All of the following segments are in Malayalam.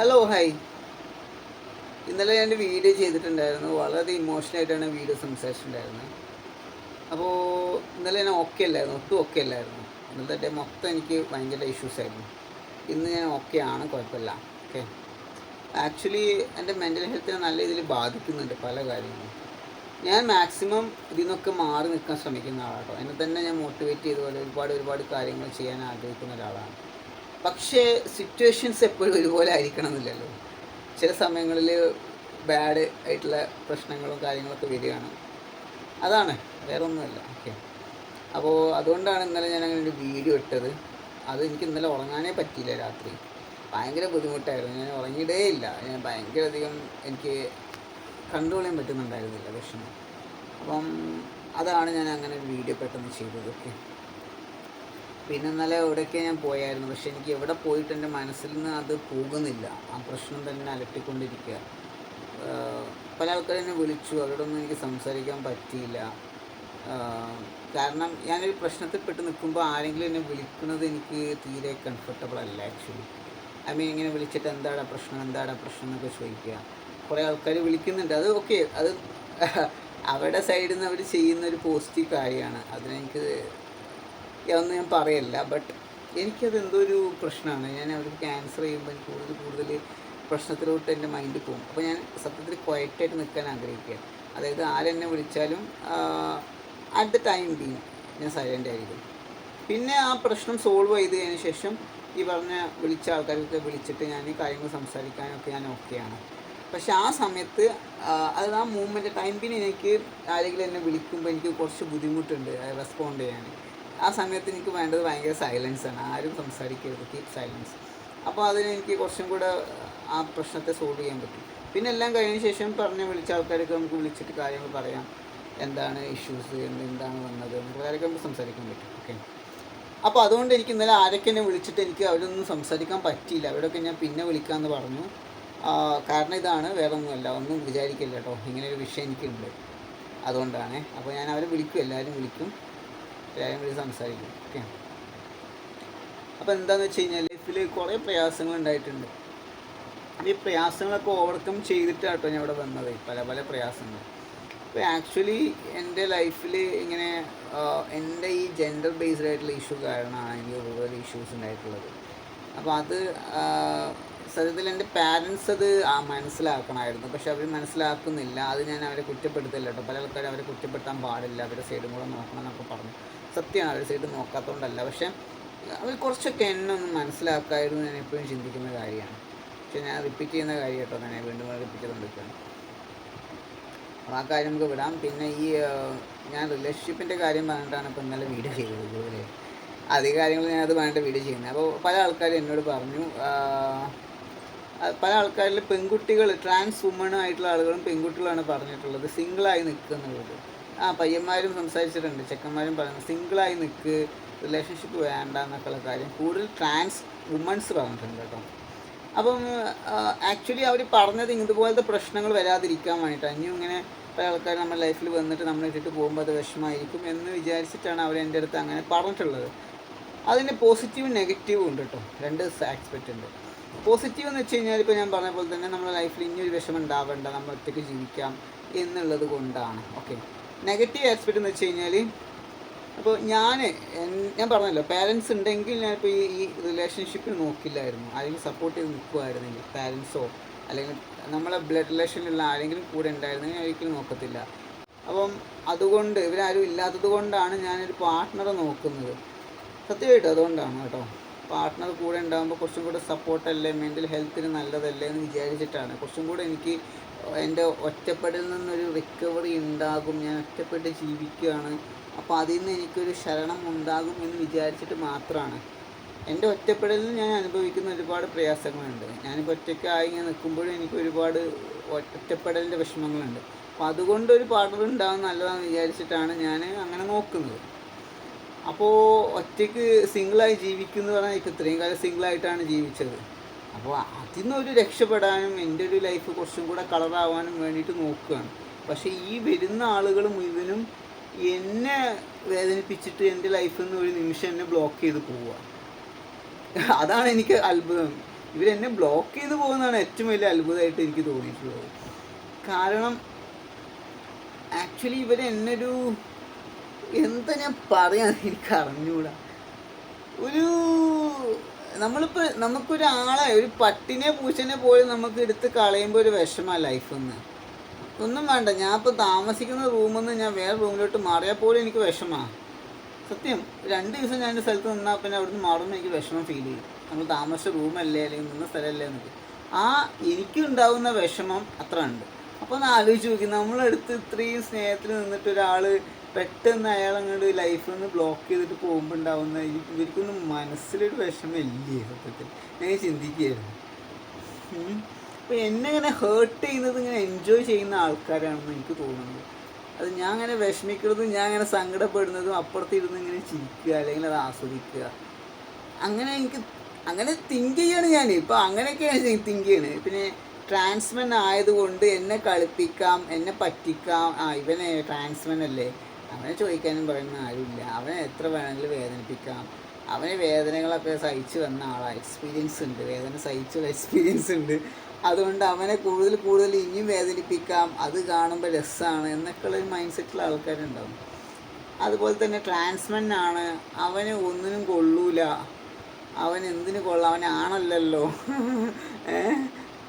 ഹലോ ഹായ് ഇന്നലെ ഞാൻ വീഡിയോ ചെയ്തിട്ടുണ്ടായിരുന്നു. വളരെ ഇമോഷണൽ ആയിട്ടാണ് വീഡിയോ സംസാരിച്ചിട്ടുണ്ടായിരുന്നത് അപ്പോൾ ഇന്നലെ ഞാൻ ഓക്കെ അല്ലായിരുന്നു. ഒട്ടും ഓക്കെ അല്ലായിരുന്നു. ഇന്നത്തെ ഡേ മൊത്തം എനിക്ക് ഭയങ്കര ഇഷ്യൂസ് ആയിരുന്നു. ഇന്ന് ഞാൻ ഓക്കെ ആണ് കുഴപ്പമില്ല. ഓക്കെ ആക്ച്വലി എന്റെ മെന്റൽ ഹെൽത്തിനെ നല്ല രീതിയിൽ ബാധിക്കുന്നുണ്ട് പല കാര്യങ്ങളും. ഞാൻ മാക്സിമം ഇതിൽ നിന്നൊക്കെ മാറി നിൽക്കാൻ ശ്രമിക്കുന്ന ആളാട്ടോ. എന്നെ തന്നെ ഞാൻ മോട്ടിവേറ്റ് ചെയ്തുപോലെ ഒരുപാട് ഒരുപാട് കാര്യങ്ങൾ ചെയ്യാൻ ആഗ്രഹിക്കുന്ന ഒരാളാണ്. പക്ഷേ സിറ്റുവേഷൻസ് എപ്പോഴും ഒരുപോലെ ആയിരിക്കണം എന്നില്ലല്ലോ ചില സമയങ്ങളിൽ ബാഡ് ആയിട്ടുള്ള പ്രശ്നങ്ങളും കാര്യങ്ങളൊക്കെ വരികയാണ്. അതാണ്. വേറെ ഒന്നുമല്ല ഓക്കെ അപ്പോൾ അതുകൊണ്ടാണ് ഇന്നലെ ഞാൻ അങ്ങനെ ഒരു വീഡിയോ ഇട്ടത്. അത് എനിക്ക് ഇന്നലെ ഉറങ്ങാനേ പറ്റിയില്ല രാത്രി. ഭയങ്കര ബുദ്ധിമുട്ടായിരുന്നു. ഞാൻ ഉറങ്ങിയിടേ ഇല്ല ഞാൻ ഭയങ്കര അധികം എനിക്ക് കൺട്രോൾ ചെയ്യാൻ പറ്റുന്നുണ്ടായിരുന്നില്ല വിഷമം. അപ്പം അതാണ് ഞാൻ അങ്ങനെ ഒരു വീഡിയോ പെട്ടെന്ന് ചെയ്തത്. ഓക്കെ പിന്നെ ഇന്നലെ എവിടെയൊക്കെ ഞാൻ പോയായിരുന്നു. പക്ഷെ എനിക്ക് എവിടെ പോയിട്ട് എന്റെ മനസ്സിൽ നിന്ന് അത് പോകുന്നില്ല. ആ പ്രശ്നം തന്നെ അലട്ടിക്കൊണ്ടിരിക്കുക. പല ആൾക്കാരും എന്നെ വിളിച്ചു. അവരോടൊന്നും എനിക്ക് സംസാരിക്കാൻ പറ്റിയില്ല. കാരണം ഞാനൊരു പ്രശ്നത്തിൽപ്പെട്ട് നിൽക്കുമ്പോൾ ആരെങ്കിലും എന്നെ വിളിക്കുന്നത് എനിക്ക് തീരെ കംഫർട്ടബിൾ അല്ല ആക്ച്വലി ഐ മീൻ ഇങ്ങനെ വിളിച്ചിട്ട് എന്താടാ പ്രശ്നം എന്താണ് പ്രശ്നം എന്നൊക്കെ ചോദിക്കുക. കുറേ ആൾക്കാർ വിളിക്കുന്നുണ്ട്. അത് ഓക്കെ അത് അവരുടെ സൈഡിൽ നിന്ന് അവർ ചെയ്യുന്ന ഒരു പോസിറ്റീവ് കാര്യമാണ്. അതിനെനിക്ക് ഒന്നും ഞാൻ പറയല്ല ബട്ട് എനിക്കത് എന്തോ ഒരു പ്രശ്നമാണ്. ഞാൻ അവർക്ക് ക്യാൻസർ ചെയ്യുമ്പോൾ എനിക്ക് കൂടുതൽ കൂടുതൽ പ്രശ്നത്തിലോട്ട് എന്റെ മൈൻഡ് പോകും. അപ്പോൾ ഞാൻ സത്യത്തിൽ ക്വയറ്റായിട്ട് നിൽക്കാൻ ആഗ്രഹിക്കുക അതായത് ആരെന്നെ വിളിച്ചാലും അറ്റ് ദ ടൈം ബീ ഞാൻ സൈലന്റ് ആയിരിക്കും. പിന്നെ ആ പ്രശ്നം സോൾവ് ചെയ്തതിന് ശേഷം ഈ പറഞ്ഞ വിളിച്ച ആൾക്കാരൊക്കെ വിളിച്ചിട്ട് ഞാൻ ഈ കാര്യങ്ങൾ സംസാരിക്കാനൊക്കെ ഞാൻ ഓക്കെയാണ് പക്ഷെ ആ സമയത്ത് അത് ആ മൂവ്മെന്റ് ടൈം പിന്നെ എനിക്ക് ആരെങ്കിലും എന്നെ വിളിക്കുമ്പോൾ എനിക്ക് കുറച്ച് ബുദ്ധിമുട്ടുണ്ട് റെസ്പോണ്ട് ചെയ്യാൻ. ആ സമയത്ത് എനിക്ക് വേണ്ടത് ഭയങ്കര സൈലൻസ് ആണ്. ആരും സംസാരിക്കരുത്. കീപ് സൈലൻസ് അപ്പോൾ അതിന് എനിക്ക് കുറച്ചും കൂടെ ആ പ്രശ്നത്തെ സോൾവ് ചെയ്യാൻ പറ്റും. പിന്നെ എല്ലാം കഴിഞ്ഞ ശേഷം പറഞ്ഞ് വിളിച്ച ആൾക്കാരൊക്കെ നമുക്ക് വിളിച്ചിട്ട് കാര്യങ്ങൾ പറയാം. എന്താണ് ഇഷ്യൂസ് എന്താണ് വന്നത്? നമുക്ക് കാര്യമൊക്കെ നമുക്ക് സംസാരിക്കാൻ പറ്റും. ഓക്കെ അപ്പോൾ അതുകൊണ്ട് എനിക്ക് ഇന്നലെ ആരൊക്കെ എന്നെ വിളിച്ചിട്ട് എനിക്ക് അവരൊന്നും സംസാരിക്കാൻ പറ്റിയില്ല. അവരൊക്കെ ഞാൻ പിന്നെ വിളിക്കാമെന്ന് പറഞ്ഞു. കാരണം ഇതാണ്. വേറെ ഒന്നുമല്ല ഒന്നും വിചാരിക്കില്ല കേട്ടോ. ഇങ്ങനെ ഒരു വിഷയം എനിക്കുണ്ട്. അതുകൊണ്ടാണ്. അപ്പോൾ ഞാൻ അവരെ വിളിക്കും. എല്ലാവരും വിളിക്കും. വിളിച്ച് സംസാരിക്കും. ഓക്കെ? അപ്പോൾ എന്താണെന്ന് വെച്ച് കഴിഞ്ഞാൽ ലൈഫിൽ കുറേ പ്രയാസങ്ങൾ ഉണ്ടായിട്ടുണ്ട്. ഈ പ്രയാസങ്ങളൊക്കെ ഓവർകം ചെയ്തിട്ടാണ് കേട്ടോ ഞാൻ ഇവിടെ വന്നത് പല പല പ്രയാസങ്ങൾ. അപ്പോൾ ആക്ച്വലി എന്റെ ലൈഫിൽ ഇങ്ങനെ എന്റെ ഈ ജെൻഡർ ബേസ്ഡ് ആയിട്ടുള്ള ഇഷ്യൂ കാരണമാണ് എനിക്ക് കൂടുതൽ ഇഷ്യൂസ് ഉണ്ടായിട്ടുള്ളത്. അപ്പോൾ അത് സത്യത്തിൽ എന്റെ പാരൻസ് അത് മനസ്സിലാക്കണമായിരുന്നു. പക്ഷെ അവർ മനസ്സിലാക്കുന്നില്ല. അത് ഞാൻ അവരെ കുറ്റപ്പെടുത്തില്ല കേട്ടോ. പല ആൾക്കാരും അവരെ കുറ്റപ്പെടുത്താൻ പാടില്ല. അവരുടെ സൈഡും കൂടെ നോക്കണം എന്നൊക്കെ പറഞ്ഞു. അവരുടെ സൈഡ് നോക്കാത്തതുകൊണ്ടല്ല പക്ഷെ അവർ കുറച്ചൊക്കെ എന്നെ ഒന്ന് മനസ്സിലാക്കായിരുന്നു ഞാൻ എപ്പോഴും ചിന്തിക്കുന്ന കാര്യമാണ്. പക്ഷെ ഞാൻ റിപ്പീറ്റ് ചെയ്യുന്ന കാര്യം കേട്ടോ ഞാൻ വീണ്ടും റിപ്പീറ്റ് ചെയ്തുകൊണ്ടിരിക്കുകയാണ് അപ്പോൾ ആ കാര്യം നമുക്ക് വിടാം. പിന്നെ ഈ ഞാൻ റിലേഷൻഷിപ്പിന്റെ കാര്യം പറഞ്ഞിട്ടാണ് ഇപ്പോൾ ഇന്നലെ വീഡിയോ ചെയ്തത് ഇതുപോലെ. അധിക കാര്യങ്ങൾ ഞാൻ അത് പറഞ്ഞിട്ട് വീഡിയോ ചെയ്യുന്നത്. അപ്പോൾ പല ആൾക്കാരും എന്നോട് പറഞ്ഞു ആ, ആ, പല ആൾക്കാരിൽ പെൺകുട്ടികൾ ട്രാൻസ് വുമൺ ആയിട്ടുള്ള ആളുകളും പെൺകുട്ടികളാണ് പറഞ്ഞിട്ടുള്ളത്. സിംഗിളായി നിൽക്കുക എന്നുള്ളത് ആ പയ്യന്മാരും സംസാരിച്ചിട്ടുണ്ട്. ചെക്കന്മാരും പറയുന്നത് സിംഗിളായി നിൽക്ക് റിലേഷൻഷിപ്പ് വേണ്ട എന്നൊക്കെയുള്ള കാര്യം. കൂടുതൽ ട്രാൻസ് വുമൺസ് പറഞ്ഞിട്ടുണ്ട് കേട്ടോ. അപ്പം ആക്ച്വലി അവർ പറഞ്ഞത് ഇതുപോലത്തെ പ്രശ്നങ്ങൾ വരാതിരിക്കാൻ വേണ്ടിയിട്ടാണ്. ഇനിയും ഇങ്ങനെ പല ആൾക്കാർ നമ്മുടെ ലൈഫിൽ വന്നിട്ട് നമ്മൾ ഇട്ടിട്ട് പോകുമ്പോൾ അത് വിഷമമായിരിക്കും എന്ന് വിചാരിച്ചിട്ടാണ് അവർ എന്റെ അടുത്ത് അങ്ങനെ പറഞ്ഞിട്ടുള്ളത്. അതിന് പോസിറ്റീവും നെഗറ്റീവും ഉണ്ട് കേട്ടോ. രണ്ട് ആസ്പെക്റ്റ് ഉണ്ട്. പോസിറ്റീവ് എന്ന് വെച്ച് കഴിഞ്ഞാൽ ഇപ്പോൾ ഞാൻ പറഞ്ഞ പോലെ തന്നെ നമ്മുടെ ലൈഫിൽ ഇനിയൊരു വിഷമം ഉണ്ടാവേണ്ട നമ്മൾ ഒറ്റയ്ക്ക് ജീവിക്കാം എന്നുള്ളത് കൊണ്ടാണ്. ഓക്കെ. നെഗറ്റീവ് ആസ്പെക്റ്റ് എന്ന് വെച്ച് കഴിഞ്ഞാൽ അപ്പോൾ ഞാൻ ഞാൻ പറഞ്ഞല്ലോ പാരൻസ് ഉണ്ടെങ്കിൽ ഞാനിപ്പോൾ ഈ ഈ റിലേഷൻഷിപ്പിൽ നോക്കില്ലായിരുന്നു. ആരെങ്കിലും സപ്പോർട്ട് ചെയ്ത് നിൽക്കുമായിരുന്നെങ്കിൽ പാരൻസോ അല്ലെങ്കിൽ നമ്മളെ ബ്ലഡ് റിലേഷനിലുള്ള ആരെങ്കിലും കൂടെ ഉണ്ടായിരുന്നെങ്കിൽ ഞാൻ ഒരിക്കലും നോക്കത്തില്ല. അപ്പം അതുകൊണ്ട് ഇവരാരും ഇല്ലാത്തത് കൊണ്ടാണ് ഞാനൊരു പാർട്ട്ണറെ നോക്കുന്നത്. സത്യമായിട്ട് അതുകൊണ്ടാണ് കേട്ടോ. പാർട്ട്ണർ കൂടെ ഉണ്ടാകുമ്പോൾ കുറച്ചും കൂടെ സപ്പോർട്ടല്ലേ മെന്റൽ ഹെൽത്തിന് നല്ലതല്ലേ എന്ന് വിചാരിച്ചിട്ടാണ്. കുറച്ചും കൂടെ എനിക്ക് എന്റെ ഒറ്റപ്പെടലിൽ നിന്നൊരു റിക്കവറി ഉണ്ടാകും. ഞാൻ ഒറ്റപ്പെട്ട് ജീവിക്കുകയാണ്. അപ്പോൾ അതിൽ നിന്ന് എനിക്കൊരു ശരണം ഉണ്ടാകും എന്ന് വിചാരിച്ചിട്ട് മാത്രമാണ് എന്റെ ഒറ്റപ്പെടലിൽ ഞാൻ അനുഭവിക്കുന്ന ഒരുപാട് പ്രയാസങ്ങളുണ്ട്. ഞാനിപ്പോൾ ഒറ്റയ്ക്കായി ഞാൻ നിൽക്കുമ്പോഴും എനിക്ക് ഒരുപാട് ഒറ്റപ്പെടലിന്റെ വിഷമങ്ങളുണ്ട്. അപ്പോൾ അതുകൊണ്ട് ഒരു പാർട്ണർ ഉണ്ടാകും നല്ലതാണെന്ന് വിചാരിച്ചിട്ടാണ് ഞാൻ അങ്ങനെ നോക്കുന്നത്. അപ്പോൾ ഒറ്റയ്ക്ക് സിംഗിളായി ജീവിക്കുന്നു പറഞ്ഞാൽ എനിക്ക് ഇത്രയും കാലം സിംഗിളായിട്ടാണ് ജീവിച്ചത്. അപ്പോൾ അതിൽ നിന്നൊരു രക്ഷപ്പെടാനും എന്റെ ഒരു ലൈഫ് കുറച്ചും കൂടെ കളറാവാനും വേണ്ടിയിട്ട് നോക്കുകയാണ്. പക്ഷേ ഈ വരുന്ന ആളുകൾ മുഴുവനും എന്നെ വേദനിപ്പിച്ചിട്ട് എന്റെ ലൈഫിൽ നിന്ന് ഒരു നിമിഷം എന്നെ ബ്ലോക്ക് ചെയ്ത് പോവുക. അതാണ് എനിക്ക് അത്ഭുതം. ഇവരെന്നെ ബ്ലോക്ക് ചെയ്ത് പോകുന്നതാണ് ഏറ്റവും വലിയ അത്ഭുതമായിട്ട് എനിക്ക് തോന്നിയിട്ടുള്ളത്. കാരണം ആക്ച്വലി ഇവർ എന്നൊരു എന്താ ഞാൻ പറയാൻ എനിക്ക് അറിഞ്ഞൂടാ. ഒരു നമ്മളിപ്പോൾ നമുക്കൊരാളെ ഒരു പട്ടിനെ പൂച്ചനെ പോലെ നമുക്ക് എടുത്ത് കളയുമ്പോൾ ഒരു വിഷമമാണ് ലൈഫ് നിന്ന് ഒന്നും വേണ്ട ഞാൻ ഇപ്പോൾ താമസിക്കുന്ന റൂമിൽ ഞാൻ വേറെ റൂമിലോട്ട് മാറിയാൽ പോലും എനിക്ക് വിഷമമാണ് സത്യം രണ്ട് ദിവസം ഞാൻ സ്ഥലത്ത് നിന്നാൽ പിന്നെ അവിടുന്ന് മാറുമ്പോൾ എനിക്ക് വിഷമം ഫീൽ ചെയ്യും. നമ്മൾ താമസിച്ച റൂമല്ലേ അല്ലെങ്കിൽ നിന്ന സ്ഥലമല്ലേ എന്നൊക്കെ. ആ എനിക്കുണ്ടാവുന്ന വിഷമം അത്ര ഉണ്ട്. അപ്പോൾ ഒന്ന് ആലോചിച്ച് നോക്കി നമ്മളെടുത്ത് ഇത്രയും സ്നേഹത്തിൽ നിന്നിട്ട് ഒരാൾ പെട്ടെന്ന് അയാൾ അങ്ങോട്ട് ലൈഫിൽ നിന്ന് ബ്ലോക്ക് ചെയ്തിട്ട് പോകുമ്പോൾ ഉണ്ടാവുന്ന ഇവർക്കൊന്നും മനസ്സിലൊരു വിഷമം ഇല്ലേ സത്യത്തിൽ? ഞാൻ ചിന്തിക്കുകയായിരുന്നു. അപ്പം എന്നെ ഇങ്ങനെ ഹേർട്ട് ചെയ്യുന്നത് ഇങ്ങനെ എൻജോയ് ചെയ്യുന്ന ആൾക്കാരാണെന്ന് എനിക്ക് തോന്നുന്നത് അത് ഞാൻ അങ്ങനെ വിഷമിക്കുന്നതും ഞാൻ അങ്ങനെ സങ്കടപ്പെടുന്നതും അപ്പുറത്തിരുന്ന് ഇങ്ങനെ ചിരിക്കുക അല്ലെങ്കിൽ അത് ആസ്വദിക്കുക. അങ്ങനെ എനിക്ക് അങ്ങനെ തിങ്ക് ചെയ്യാണ് ഞാൻ ഇപ്പോൾ അങ്ങനെയൊക്കെയാണ് തിങ്ക് ചെയ്യണത് പിന്നെ ട്രാൻസ്മെൻ ആയതുകൊണ്ട് എന്നെ കളിപ്പിക്കാം എന്നെ പറ്റിക്കാം. ആ ഇവനെ ട്രാൻസ്മെൻ അല്ലേ? അവനെ ചോദിക്കാനും പറയുന്ന ആരുമില്ല. അവനെ എത്ര വേണമെങ്കിലും വേദനിപ്പിക്കാം. അവന് വേദനകളൊക്കെ സഹിച്ചു വന്ന ആളാ. എക്സ്പീരിയൻസ് ഉണ്ട്. വേദന സഹിച്ചുള്ള എക്സ്പീരിയൻസ് ഉണ്ട്. അതുകൊണ്ട് അവനെ കൂടുതൽ കൂടുതൽ ഇനിയും വേദനിപ്പിക്കാം. അത് കാണുമ്പോൾ രസമാണ് എന്നൊക്കെയുള്ള ഒരു മൈൻഡ് സെറ്റിലുള്ള ആൾക്കാരുണ്ടാവും. അതുപോലെ തന്നെ ട്രാൻസ്മെൻ ആണ്. അവന് ഒന്നിനും കൊള്ളൂല. അവൻ എന്തിനു കൊള്ളാം? അവനാണല്ലോ?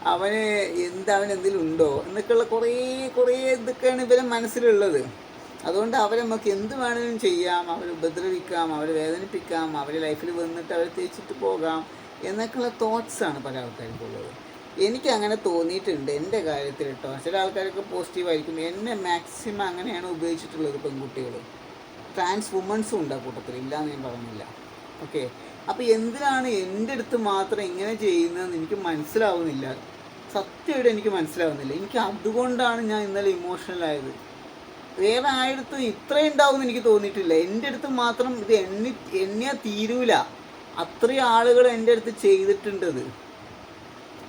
അവന് എന്ത് അവൻ എന്തിലുണ്ടോ? എന്നൊക്കെയുള്ള കുറേ കുറേ ഇതൊക്കെയാണ് ഇവരെ മനസ്സിലുള്ളത്. അതുകൊണ്ട് അവരെ നമുക്ക് എന്ത് വേണമെങ്കിലും ചെയ്യാം അവരെ ഉപദ്രവിക്കാം അവരെ വേദനിപ്പിക്കാം അവരെ ലൈഫിൽ വന്നിട്ട് അവരെ തേച്ചിട്ട് പോകാം എന്നൊക്കെയുള്ള തോട്ട്സാണ് പല ആൾക്കാർക്കുള്ളത്. എനിക്ക് അങ്ങനെ തോന്നിയിട്ടുണ്ട് എന്റെ കാര്യത്തിൽ കേട്ടോ. ചില ആൾക്കാരൊക്കെ പോസിറ്റീവായിരിക്കും എന്നെ മാക്സിമം അങ്ങനെയാണ് ഉപയോഗിച്ചിട്ടുള്ളത് പെൺകുട്ടികൾ. ട്രാൻസ് വുമൺസും ഉണ്ട് ആ കൂട്ടത്തിൽ. ഇല്ലയെന്ന് ഞാൻ പറഞ്ഞില്ല. ഓക്കെ അപ്പോൾ എന്തിനാണ് എന്റെ അടുത്ത് മാത്രം ഇങ്ങനെ ചെയ്യുന്നതെന്ന് എനിക്ക് മനസ്സിലാവുന്നില്ല. സത്യമായിട്ട് എനിക്ക് മനസ്സിലാവുന്നില്ല. എനിക്ക് അതുകൊണ്ടാണ് ഞാൻ ഇന്നലെ ഇമോഷണൽ ആയത്. വേറെ ആയിടത്തും ഇത്രയും ഉണ്ടാവും എനിക്ക് തോന്നിയിട്ടില്ല. എന്റെ അടുത്ത് മാത്രം ഇത് എണ്ണി എണ്ണിയാൽ തീരൂല. അത്രയും ആളുകൾ എന്റെ അടുത്ത് ചെയ്തിട്ടുണ്ടത്.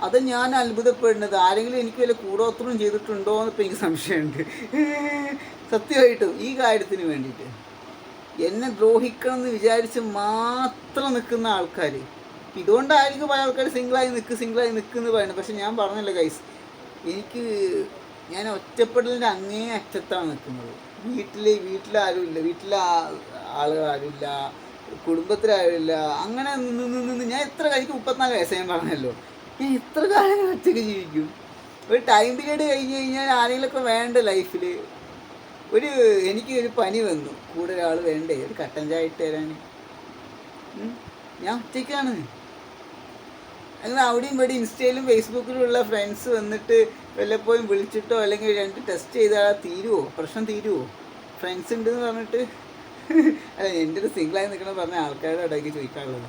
അത് ഞാൻ അത്ഭുതപ്പെടുന്നത്. ആരെങ്കിലും എനിക്ക് വല്ല കൂടോത്രം ചെയ്തിട്ടുണ്ടോ എന്നിപ്പോൾ എനിക്ക് സംശയമുണ്ട്. സത്യമായിട്ടും ഈ കാര്യത്തിന് വേണ്ടിയിട്ട്. എന്നെ ദ്രോഹിക്കണം എന്ന് വിചാരിച്ച് മാത്രം നിൽക്കുന്ന ആൾക്കാർ ഇതുകൊണ്ടായിരിക്കും പല ആൾക്കാർ സിംഗിളായി നിൽക്ക് സിംഗിളായി നിൽക്കുന്നു പറയുന്നത്. പക്ഷെ ഞാൻ പറഞ്ഞല്ലോ ഗൈസ് എനിക്ക് ഞാൻ ഒറ്റപ്പെടലിന്റെ അങ്ങേ അറ്റത്താണ് നിൽക്കുന്നത്. വീട്ടിൽ വീട്ടിലാരുമില്ല. വീട്ടിലെ ആ- ആളുകൾ ആരുമില്ല കുടുംബത്തിലാരുമില്ല. അങ്ങനെ നിന്ന് നിന്ന് ഞാൻ എത്ര കഴിക്കും മുപ്പത്തിനാല് വയസ്സ് ഞാൻ പറഞ്ഞല്ലോ. ഞാൻ ഇത്ര കാലം ഒറ്റയ്ക്ക് ജീവിക്കും. ഒരു ടൈം പീരീഡ് കഴിഞ്ഞ് കഴിഞ്ഞാൽ ആരെങ്കിലുമൊക്കെ വേണ്ട ലൈഫിൽ ഒരു എനിക്ക് ഒരു പനി വന്നു. കൂടെ ഒരാൾ വേണ്ടേ? ഒരു കട്ടൻ ചായ ഇട്ട് തരാൻ. ഞാൻ ഒറ്റയ്ക്കാണ്. അങ്ങനെ അവിടെയും ഇവിടെ ഇൻസ്റ്റയിലും ഫേസ്ബുക്കിലും ഉള്ള ഫ്രണ്ട്സ് വന്നിട്ട് വല്ലപ്പോഴും വിളിച്ചിട്ടോ അല്ലെങ്കിൽ രണ്ട് ടെസ്റ്റ് ചെയ്താൽ തീരുമോ പ്രശ്നം തീരുവോ? ഫ്രണ്ട്സ് ഉണ്ട് എന്ന് പറഞ്ഞിട്ട്? അല്ല എന്റെ ഒരു സിംഗിളായി നിൽക്കണം പറഞ്ഞ ആൾക്കാരുടെ ഇടയ്ക്ക് ചോദിക്കാനുള്ളത്.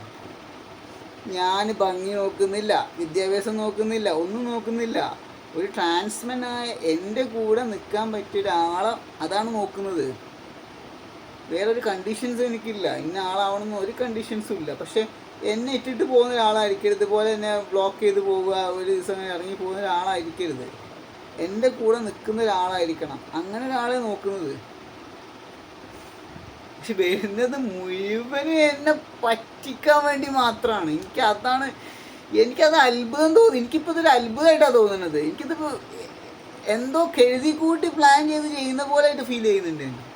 ഞാൻ ഭംഗി നോക്കുന്നില്ല വിദ്യാഭ്യാസം നോക്കുന്നില്ല ഒന്നും നോക്കുന്നില്ല. ഒരു ട്രാൻസ്മെൻ ആയ എന്റെ കൂടെ നിൽക്കാൻ പറ്റിയ ഒരാളെ അതാണ് നോക്കുന്നത്. വേറൊരു കണ്ടീഷൻസ് എനിക്കില്ല. ഇന്ന ആളാവണമെന്ന് ഒരു കണ്ടീഷൻസും ഇല്ല. പക്ഷെ എന്നെ ഇട്ടിട്ട് പോകുന്ന ഒരാളായിരിക്കരുത്. ഇതുപോലെ എന്നെ ബ്ലോക്ക് ചെയ്ത് പോവുക ഒരു ദിവസം ഇറങ്ങി പോകുന്ന ഒരാളായിരിക്കരുത്. എന്റെ കൂടെ നിൽക്കുന്ന ഒരാളായിരിക്കണം. അങ്ങനെ ഒരാളെ നോക്കുന്നത്. പക്ഷെ വരുന്നത് മുഴുവനും എന്നെ പറ്റിക്കാൻ വേണ്ടി മാത്രമാണ്. എനിക്ക് അതാണ് എനിക്കത് അത്ഭുതം തോന്നി. എനിക്കിപ്പോൾ ഇതൊരു അത്ഭുതമായിട്ടാണ് തോന്നുന്നത്. എനിക്കിതിപ്പോൾ എന്തോ കെഴുതി കൂട്ടി പ്ലാൻ ചെയ്ത് ചെയ്യുന്ന പോലെ ആയിട്ട് ഫീൽ ചെയ്യുന്നുണ്ട് എനിക്ക്.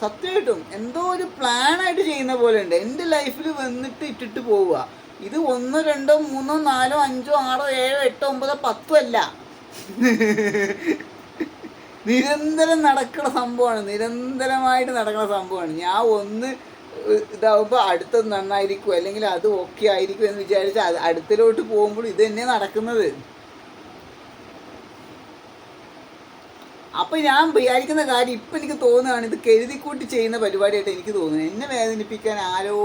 സത്യമായിട്ടും എന്തോ ഒരു പ്ലാൻ ആയിട്ട് ചെയ്യുന്ന പോലെ ഉണ്ട്. എന്റെ ലൈഫിൽ വന്നിട്ട് ഇട്ടിട്ട് പോവുക. ഇത് ഒന്നോ രണ്ടോ മൂന്നോ നാലോ അഞ്ചോ ആറോ ഏഴോ എട്ടോ ഒമ്പതോ പത്തോ അല്ല. നിരന്തരം നടക്കുന്ന സംഭവമാണ്. നിരന്തരമായിട്ട് നടക്കുന്ന സംഭവമാണ്. ഞാൻ ഒന്ന് ഇതാവുമ്പോൾ അടുത്തത് നന്നായിരിക്കും. അല്ലെങ്കിൽ അത് ഓക്കെ ആയിരിക്കും എന്ന് വിചാരിച്ച് അടുത്തിലോട്ട് പോകുമ്പോൾ ഇത് തന്നെ നടക്കുന്നത്. അപ്പം ഞാൻ വിചാരിക്കുന്ന കാര്യം ഇപ്പം എനിക്ക് തോന്നുകയാണ് ഇത് കരുതിക്കൂട്ടി ചെയ്യുന്ന പരിപാടിയായിട്ട് എനിക്ക് തോന്നുന്നു എന്നെ വേദനിപ്പിക്കാൻ ആരോ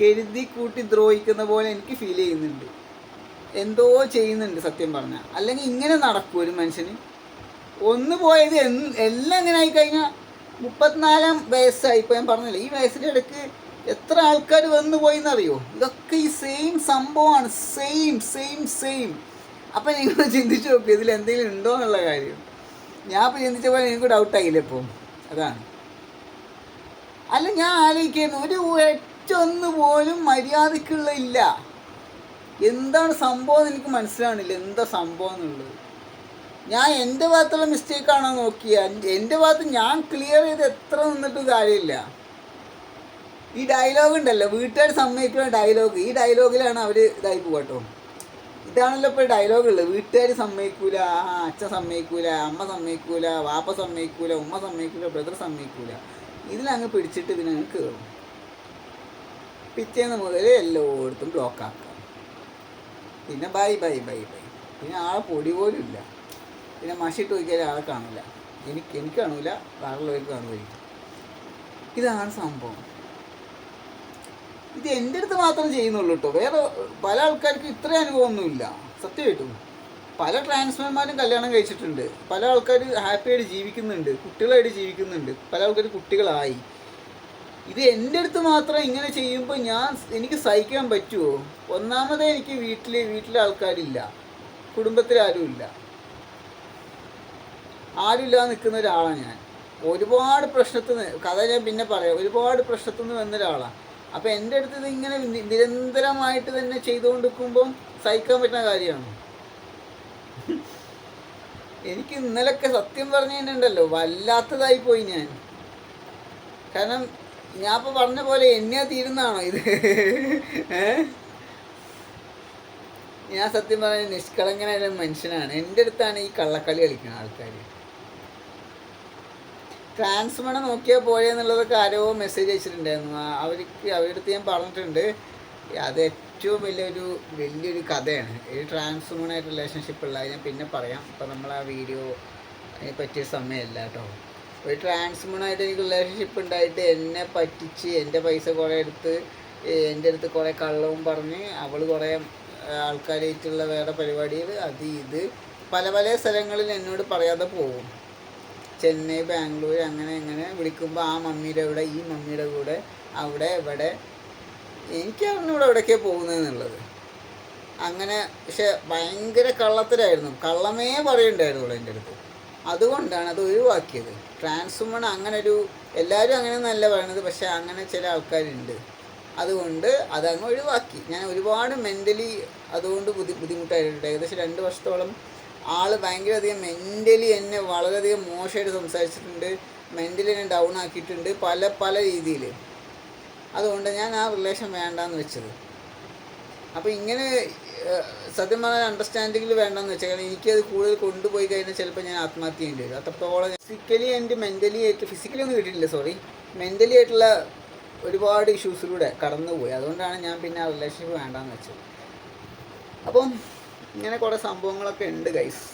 കരുതിക്കൂട്ടി ദ്രോഹിക്കുന്ന പോലെ എനിക്ക് ഫീൽ ചെയ്യുന്നുണ്ട്. എന്തോ ചെയ്യുന്നുണ്ട് സത്യം പറഞ്ഞാൽ അല്ലെങ്കിൽ ഇങ്ങനെ നടക്കും ഒരു മനുഷ്യന്. ഒന്ന് പോയത് എല്ലാം ഇങ്ങനെ ആയിക്കഴിഞ്ഞാൽ മുപ്പത്തിനാലാം വയസ്സായി. ഇപ്പോൾ ഞാൻ പറഞ്ഞില്ല ഈ വയസ്സിന്റെ ഇടയ്ക്ക് എത്ര ആൾക്കാർ വന്നു പോയി എന്നറിയോ ഇതൊക്കെ ഈ സെയിം സംഭവമാണ്. സെയിം സെയിം സെയിം അപ്പം നിങ്ങൾ ചിന്തിച്ചു നോക്കി ഇതിൽ എന്തെങ്കിലും ഉണ്ടോ എന്നുള്ള കാര്യം. ഞാൻ ഇപ്പോൾ പോലെ എനിക്ക് ഡൗട്ടായില്ല ഇപ്പോൾ അതാണ്. അല്ല ഞാൻ ആലോചിക്കുന്നു ഒരു ഒറ്റൊന്ന് പോലും മര്യാദക്കുള്ള ഇല്ല. എന്താണ് സംഭവം എനിക്ക് മനസ്സിലാവണില്ല എന്താ സംഭവം എന്നുള്ളത്. ഞാൻ എന്റെ ഭാഗത്തുള്ള മിസ്റ്റേക്കാണോ നോക്കിയ? എന്റെ ഭാഗത്ത് ഞാൻ ക്ലിയർ ചെയ്ത് എത്ര നിന്നിട്ടും കാര്യമില്ല. ഈ ഡയലോഗ് ഉണ്ടല്ലോ വീട്ടുകാർ സമ്മതിക്കുന്ന ഡയലോഗ് ഈ ഡയലോഗിലാണ് അവർ ഇതായി പോകട്ടോ ഇതാണല്ലോ ഇപ്പോൾ ഡയലോഗ് ഉള്ളത്. വീട്ടുകാർ സമ്മതിക്കൂല. ആ അച്ഛൻ സമ്മതിക്കൂല. അമ്മ സമ്മതിക്കൂല. വാപ്പ സമ്മതിക്കൂല. ഉമ്മ സമ്മതിക്കൂല. ബ്രദർ സമ്മതിക്കൂല. ഇതിലങ്ങ് പിടിച്ചിട്ട് ഇതിനങ്ങ് കയറും പിറ്റേന്ന് മുതൽ എല്ലായിടത്തും ബ്ലോക്ക് ആക്കാം പിന്നെ ബൈ ബൈ ബൈ ബൈ പിന്നെ ആളെ പൊടി പോലും ഇല്ല. പിന്നെ മഷിട്ട് നോക്കിയാൽ ആളെ കാണില്ല. എനിക്ക് എനിക്ക് കാണില്ല. വേറുള്ളവർക്ക് കാണുമായിരിക്കും ഇതാണ് സംഭവം. ഇത് എന്റെ അടുത്ത് മാത്രം ചെയ്യുന്നുള്ളൂ കേട്ടോ വേറെ പല ആൾക്കാർക്കും ഇത്ര അനുഭവമൊന്നുമില്ല. സത്യമായിട്ടും. പല ട്രാൻസ്ഫർമാരും കല്യാണം കഴിച്ചിട്ടുണ്ട്. പല ആൾക്കാർ ഹാപ്പിയായിട്ട് ജീവിക്കുന്നുണ്ട്. കുട്ടികളായിട്ട് ജീവിക്കുന്നുണ്ട്. പല ആൾക്കാർ കുട്ടികളായി. ഇത് എന്റെ അടുത്ത് മാത്രം ഇങ്ങനെ ചെയ്യുമ്പോൾ ഞാൻ എനിക്ക് സഹിക്കാൻ പറ്റുമോ ഒന്നാമതേ എനിക്ക് വീട്ടിൽ വീട്ടിലെ ആൾക്കാരില്ല. കുടുംബത്തിൽ ആരുമില്ല. ആരുമില്ലാതെ നിൽക്കുന്ന ഒരാളാണ് ഞാൻ. ഒരുപാട് പ്രശ്നത്തിൽ നിന്ന് കഥ ഞാൻ പിന്നെ പറയാം. ഒരുപാട് പ്രശ്നത്തിൽ നിന്ന് വന്ന ഒരാളാണ് അപ്പോൾ എന്റെ അടുത്ത് ഇത് ഇങ്ങനെ നിരന്തരമായിട്ട് തന്നെ ചെയ്തുകൊണ്ടിരിക്കുമ്പം സഹിക്കാൻ പറ്റുന്ന കാര്യമാണ്. എനിക്ക് ഇന്നലൊക്കെ സത്യം പറഞ്ഞു കഴിഞ്ഞിട്ടുണ്ടല്ലോ വല്ലാത്തതായി പോയി ഞാൻ. കാരണം ഞാൻ ഇപ്പോൾ പറഞ്ഞ പോലെ എന്നെ തീരുന്നാണോ ഇത്? ഞാൻ സത്യം പറഞ്ഞ നിഷ്കളങ്കനായ മനുഷ്യനാണ്. എന്റെ അടുത്താണ് ഈ കള്ളക്കളി കളിക്കുന്ന ആൾക്കാർ ട്രാൻസ്മണ നോക്കിയാൽ പോരെ എന്നുള്ളതൊക്കെ ആരോ മെസ്സേജ് അയച്ചിട്ടുണ്ടായിരുന്നു. അവർക്ക് അവരുടെ അടുത്ത് ഞാൻ പറഞ്ഞിട്ടുണ്ട്. അത് ഏറ്റവും വലിയൊരു വലിയൊരു കഥയാണ്. ഈ ട്രാൻസ്മണായിട്ട് റിലേഷൻഷിപ്പ് ഉള്ള ഞാൻ പിന്നെ പറയാം. ഇപ്പം നമ്മൾ ആ വീഡിയോ പറ്റിയ സമയമല്ല കേട്ടോ ഒരു ട്രാൻസ്മണായിട്ട് എനിക്ക് റിലേഷൻഷിപ്പ് ഉണ്ടായിട്ട് എന്നെ പറ്റിച്ച് എന്റെ പൈസ കുറേ എടുത്ത് എന്റെ അടുത്ത് കുറേ കള്ളവും പറഞ്ഞ് അവൾ കുറേ ആൾക്കാരായിട്ടുള്ള വേറെ പരിപാടികൾ അത് ഇത് പല പല സ്ഥലങ്ങളിൽ എന്നോട് പറയാതെ പോകും. ചെന്നൈ ബാംഗ്ലൂർ അങ്ങനെ അങ്ങനെ വിളിക്കുമ്പോൾ ആ മമ്മിയുടെ കൂടെ ഈ മമ്മിയുടെ കൂടെ അവിടെ ഇവിടെ എനിക്ക് അറിഞ്ഞൂടെ എവിടേക്കാണ് പോകുന്നതെന്നുള്ളത് അങ്ങനെ പക്ഷെ ഭയങ്കര കള്ളത്തിലായിരുന്നു കള്ളമേ പറയുണ്ടായിരുന്നുള്ളൂ എന്റെ അടുത്ത്. അതുകൊണ്ടാണ് അത് ഒഴിവാക്കിയത്. ട്രാൻസ്വുമൺ അങ്ങനെ ഒരു എല്ലാവരും അങ്ങനെ നല്ല പറയണത് പക്ഷേ അങ്ങനെ ചില ആൾക്കാരുണ്ട്. അതുകൊണ്ട് അതങ്ങ് ഒഴിവാക്കി. ഞാൻ ഒരുപാട് മെന്റലി അതുകൊണ്ട് ബുദ്ധി ബുദ്ധിമുട്ടായിട്ടുണ്ട്. ഏകദേശം രണ്ട് വർഷത്തോളം ആൾ ഭയങ്കരധികം മെന്റലി എന്നെ വളരെയധികം മോശമായിട്ട് സംസാരിച്ചിട്ടുണ്ട്. മെന്റലി എന്നെ ഡൗൺ ആക്കിയിട്ടുണ്ട് പല പല രീതിയിൽ അതുകൊണ്ട് ഞാൻ ആ റിലേഷൻ വേണ്ടാന്ന് വെച്ചത്. അപ്പോൾ ഇങ്ങനെ സത്യം പറഞ്ഞാൽ അണ്ടർസ്റ്റാൻഡിങ്ങിൽ വേണ്ടെന്ന് വെച്ചാൽ കാരണം എനിക്കത് കൂടുതൽ കൊണ്ടുപോയി കഴിഞ്ഞാൽ ചിലപ്പോൾ ഞാൻ ആത്മഹത്യ ചെയ്യേണ്ടി വരും. അത്രത്തോളം ഫിസിക്കലി ആൻഡ് മെന്റലി ആയിട്ട് ഫിസിക്കലി ഒന്നും കിട്ടിയിട്ടില്ല സോറി മെന്റലി ആയിട്ടുള്ള ഒരുപാട് ഇഷ്യൂസിലൂടെ കടന്നുപോയി. അതുകൊണ്ടാണ് ഞാൻ പിന്നെ ആ റിലേഷൻഷിപ്പ് വേണ്ടാന്ന് വെച്ചത്. അപ്പം ഇങ്ങനെ കുറേ സംഭവങ്ങളൊക്കെ ഉണ്ട് ഗൈസ്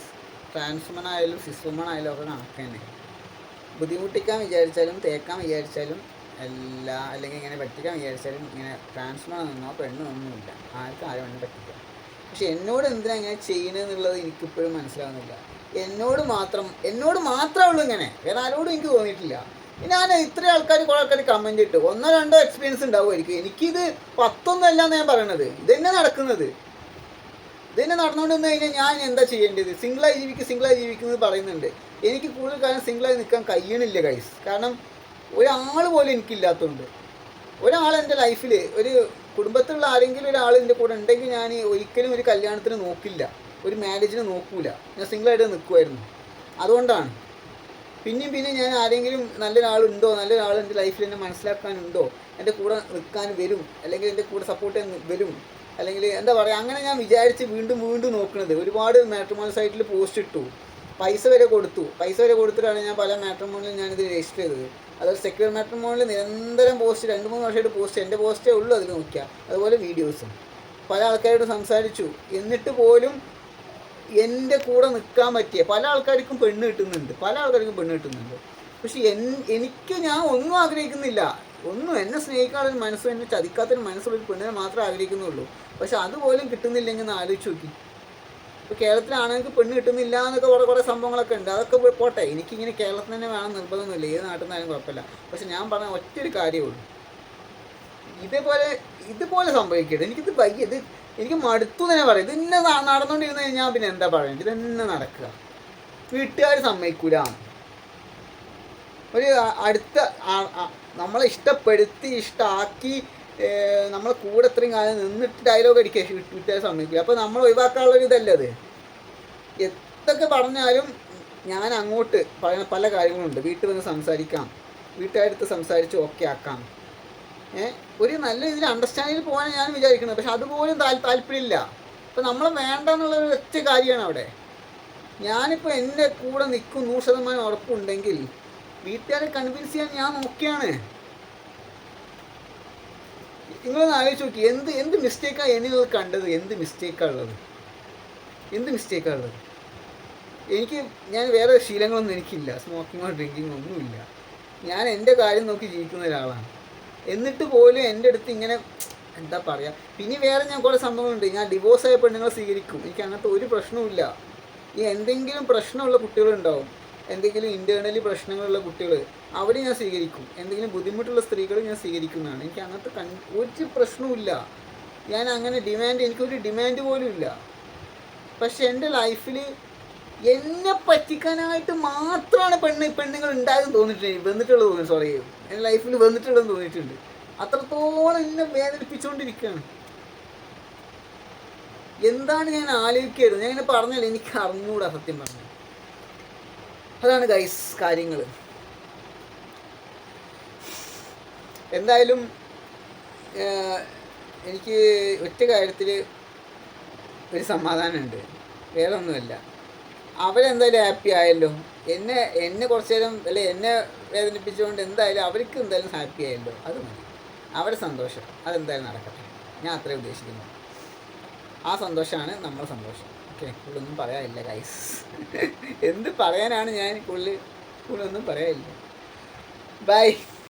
ട്രാൻസ്മൻ ആയാലും സിസ്വുമൺ ആയാലും ഒക്കെ കണക്ക് തന്നെ ബുദ്ധിമുട്ടിക്കാൻ വിചാരിച്ചാലും തേക്കാൻ വിചാരിച്ചാലും എല്ലാ അല്ലെങ്കിൽ ഇങ്ങനെ പറ്റിക്കാൻ വിചാരിച്ചാലും ഇങ്ങനെ ട്രാൻസ്ഫർ നിന്നോ പെണ്ണ് ഒന്നുമില്ല. ആർക്കും ആരും വേണം പറ്റില്ല പക്ഷെ എന്നോട് എന്തിനാ ഇങ്ങനെ ചെയ്യണമെന്നുള്ളത് എനിക്കിപ്പോഴും മനസ്സിലാവുന്നില്ല. എന്നോട് മാത്രം എന്നോട് മാത്രമേ ഉള്ളൂ ഇങ്ങനെ. വേറെ ആരോടും എനിക്ക് തോന്നിയിട്ടില്ല. ഞാൻ ഇത്ര ആൾക്കാർ കുറേ ആൾക്കാർ കമന്റ് ഇട്ടു. ഒന്നോ രണ്ടോ എക്സ്പീരിയൻസ് ഉണ്ടാവുമായിരിക്കും. എനിക്കിത് പത്തൊന്നും അല്ല എന്ന് ഞാൻ പറയണത്. ഇതെന്നെ നടക്കുന്നത്. ഇതന്നെ നടന്നുകൊണ്ട് കഴിഞ്ഞാൽ ഞാൻ എന്താ ചെയ്യേണ്ടത്? സിംഗിളായി ജീവിക്കുക സിംഗിളായി ജീവിക്കുന്നത് പറയുന്നുണ്ട്. എനിക്ക് കൂടുതൽ കാരണം സിംഗിളായി നിൽക്കാൻ കഴിയണില്ല ഗൈസ് കാരണം ഒരാൾ പോലും എനിക്കില്ലാത്തതുകൊണ്ട് ഒരാൾ എന്റെ ലൈഫിൽ ഒരു കുടുംബത്തിലുള്ള ആരെങ്കിലും ഒരാൾ എന്റെ കൂടെ ഉണ്ടെങ്കിൽ ഞാൻ ഒരിക്കലും ഒരു കല്യാണത്തിന് നോക്കില്ല. ഒരു മാരേജിന് നോക്കൂല. ഞാൻ സിംഗിളായിട്ട് നിൽക്കുമായിരുന്നു അതുകൊണ്ടാണ്. പിന്നെയും പിന്നെ ഞാൻ ആരെങ്കിലും നല്ലൊരാളുണ്ടോ നല്ലൊരാൾ എന്റെ ലൈഫിൽ എന്നെ മനസ്സിലാക്കാനുണ്ടോ എന്റെ കൂടെ നിൽക്കാൻ വരും അല്ലെങ്കിൽ എന്റെ കൂടെ സപ്പോർട്ട് ചെയ്യാൻ വരും അല്ലെങ്കിൽ എന്താ പറയുക അങ്ങനെ ഞാൻ വിചാരിച്ച് വീണ്ടും വീണ്ടും നോക്കുന്നത് ഒരുപാട് മാട്രിമോൺ സൈറ്റിൽ പോസ്റ്റ് ഇട്ടു. പൈസ വരെ കൊടുത്തു. പൈസ വരെ കൊടുത്തിട്ടാണ് ഞാൻ പല മാട്രിമോണിലും ഞാനിത് രജിസ്റ്റർ ചെയ്തത്. അതൊരു സെക്യൂർ മാട്രിമോണിൽ നിരന്തരം പോസ്റ്റ് രണ്ട് മൂന്ന് വർഷമായിട്ട് പോസ്റ്റ് എന്റെ പോസ്റ്റേ ഉള്ളൂ അതിൽ നോക്കിയാൽ അതുപോലെ വീഡിയോസും പല ആൾക്കാരോട് സംസാരിച്ചു. എന്നിട്ട് പോലും എന്റെ കൂടെ നിൽക്കാൻ പറ്റിയ പല ആൾക്കാർക്കും പെണ്ണ് കിട്ടുന്നുണ്ട്. പല ആൾക്കാർക്കും പെണ്ണ് കിട്ടുന്നുണ്ട്. പക്ഷെ എനിക്ക് ഞാൻ ഒന്നും ആഗ്രഹിക്കുന്നില്ല. ഒന്നും എന്നെ സ്നേഹിക്കാത്തൊരു മനസ്സും എന്നെ ചതിക്കാത്തൊരു മനസ്സുള്ള ഒരു പെണ്ണിനെ മാത്രമേ ആഗ്രഹിക്കുന്നുള്ളൂ. പക്ഷെ അതുപോലും കിട്ടുന്നില്ലെങ്കിൽ ഒന്ന് ആലോചിച്ച് നോക്കി. ഇപ്പോൾ കേരളത്തിലാണെങ്കിൽ പെണ്ണ് കിട്ടുന്നില്ല എന്നൊക്കെ കുറേ കുറേ സംഭവങ്ങളൊക്കെ ഉണ്ട്. അതൊക്കെ പോട്ടെ. എനിക്കിങ്ങനെ കേരളത്തിൽ തന്നെ വേണം നിർബന്ധമൊന്നുമില്ല. ഏത് നാട്ടിൽ നിന്നാലും കുഴപ്പമില്ല. പക്ഷെ ഞാൻ പറഞ്ഞ ഒറ്റൊരു കാര്യമേ ഉള്ളൂ. ഇതേപോലെ ഇതുപോലെ സംഭവിക്കരുത്. എനിക്കിത് വയ്യ. ഇത് എനിക്ക് മടുത്തു തന്നെ പറയും. ഇത് ഇന്നെ കഴിഞ്ഞാൽ പിന്നെ എന്താ പറയുക ഇതെന്നെ നടക്കുക. വീട്ടുകാർ സമ്മതിക്കൂല. ഒരു അടുത്ത നമ്മളെ ഇഷ്ടപ്പെടുത്തി ഇഷ്ടമാക്കി നമ്മളെ കൂടെ ഇത്രയും കാലം നിന്നിട്ട് ഡയലോഗ് അടിക്കുക വീട്ടുകാരെ സമീപിക്കുക അപ്പോൾ നമ്മൾ ഒഴിവാക്കാനുള്ള ഒരു ഇതല്ലേ അത്? എന്തൊക്കെ പറഞ്ഞാലും ഞാൻ അങ്ങോട്ട് പറയുന്ന പല കാര്യങ്ങളുണ്ട്. വീട്ടിൽ വന്ന് സംസാരിക്കാം. വീട്ടുകാരടുത്ത് സംസാരിച്ച് ഓക്കെ ആക്കാം. ഒരു നല്ല രീതിയിൽ അണ്ടർസ്റ്റാൻഡിങ്ങിൽ പോകാൻ ഞാൻ വിചാരിക്കുന്നത് പക്ഷെ അതുപോലും താൽ താല്പര്യമില്ല. അപ്പം നമ്മളെ വേണ്ട എന്നുള്ളൊരു ഒറ്റ കാര്യമാണ് അവിടെ. ഞാനിപ്പോൾ എന്റെ കൂടെ നിൽക്കും നൂറ് ശതമാനം ഉറപ്പുണ്ടെങ്കിൽ വീട്ടുകാരെ കൺവിൻസ് ചെയ്യാൻ ഞാൻ നോക്കിയാണ്. നിങ്ങളൊന്ന് ആലോചിച്ച് നോക്കി എന്ത് എന്ത് മിസ്റ്റേക്കാണ് എനിക്ക് കണ്ടത്? എന്ത് മിസ്റ്റേക്കാണ് ഉള്ളത്? എന്ത് മിസ്റ്റേക്കാണ് ഉള്ളത്? എനിക്ക് ഞാൻ വേറെ ശീലങ്ങളൊന്നും എനിക്കില്ല. സ്മോക്കിങ്ങോ ഡ്രിങ്കിങ്ങോ ഒന്നുമില്ല. ഞാൻ എന്റെ കാര്യം നോക്കി ജീവിക്കുന്ന ഒരാളാണ്. എന്നിട്ട് പോലും എന്റെ അടുത്ത് ഇങ്ങനെ എന്താ പറയുക പിന്നെ വേറെ ഞാൻ കുറേ സംഭവങ്ങളുണ്ട്. ഞാൻ ഡിവോഴ്സ് ആയ പെണ്ണുങ്ങളെ സ്വീകരിക്കും. എനിക്ക് അങ്ങനത്തെ ഒരു പ്രശ്നവുമില്ല. ഈ എന്തെങ്കിലും പ്രശ്നമുള്ള കുട്ടികളുണ്ടാവും. എന്തെങ്കിലും ഇന്റേർണലി പ്രശ്നങ്ങളുള്ള കുട്ടികൾ അവരെ ഞാൻ സ്വീകരിക്കും. എന്തെങ്കിലും ബുദ്ധിമുട്ടുള്ള സ്ത്രീകൾ ഞാൻ സ്വീകരിക്കുന്നതാണ്. എനിക്ക് അങ്ങനത്തെ കൺ ഒരു പ്രശ്നവുമില്ല ഞാൻ അങ്ങനെ ഡിമാൻഡ് എനിക്കൊരു ഡിമാൻഡ് പോലും ഇല്ല. പക്ഷെ എന്റെ ലൈഫിൽ എന്നെ പറ്റിക്കാനായിട്ട് മാത്രമാണ് പെണ്ണ് പെണ്ണുങ്ങൾ ഉണ്ടാകും തോന്നിയിട്ടുണ്ട് വന്നിട്ടുള്ളത് തോന്നുന്നു സോറി എന്റെ ലൈഫിൽ വന്നിട്ടുള്ളതെന്ന് തോന്നിയിട്ടുണ്ട്. അത്രത്തോളം എന്നെ വേദനിപ്പിച്ചുകൊണ്ടിരിക്കുകയാണ് എന്താണ് ഞാൻ ആലോചിക്കരുത് ഞാൻ ഇങ്ങനെ പറഞ്ഞല്ലോ എനിക്ക് അറിഞ്ഞുകൂടാ സത്യം പറഞ്ഞു അതാണ് ഗൈസ് കാര്യങ്ങൾ. എന്തായാലും എനിക്ക് ഒറ്റ കാര്യത്തിൽ ഒരു സമാധാനമുണ്ട്. വേറെ ഒന്നുമില്ല അവരെന്തായാലും ഹാപ്പി ആയല്ലോ. എന്നെ എന്നെ കുറച്ച് നേരം അല്ലെ എന്നെ വേദനിപ്പിച്ചുകൊണ്ട് എന്തായാലും അവർക്ക് എന്തായാലും ഹാപ്പി ആയല്ലോ. അത് മതി. അവരുടെ സന്തോഷം. അതെന്തായാലും നടക്കട്ടെ. ഞാൻ അത്രേ ഉദ്ദേശിക്കുന്നു. ആ സന്തോഷമാണ് നമ്മുടെ സന്തോഷം. ഓക്കെ കൂടുതലൊന്നും പറയാനില്ല ഗൈസ് എന്ത് പറയാനാണ് ഞാൻ കൂടുതൽ കൂടുതലൊന്നും പറയാനില്ല. ബൈ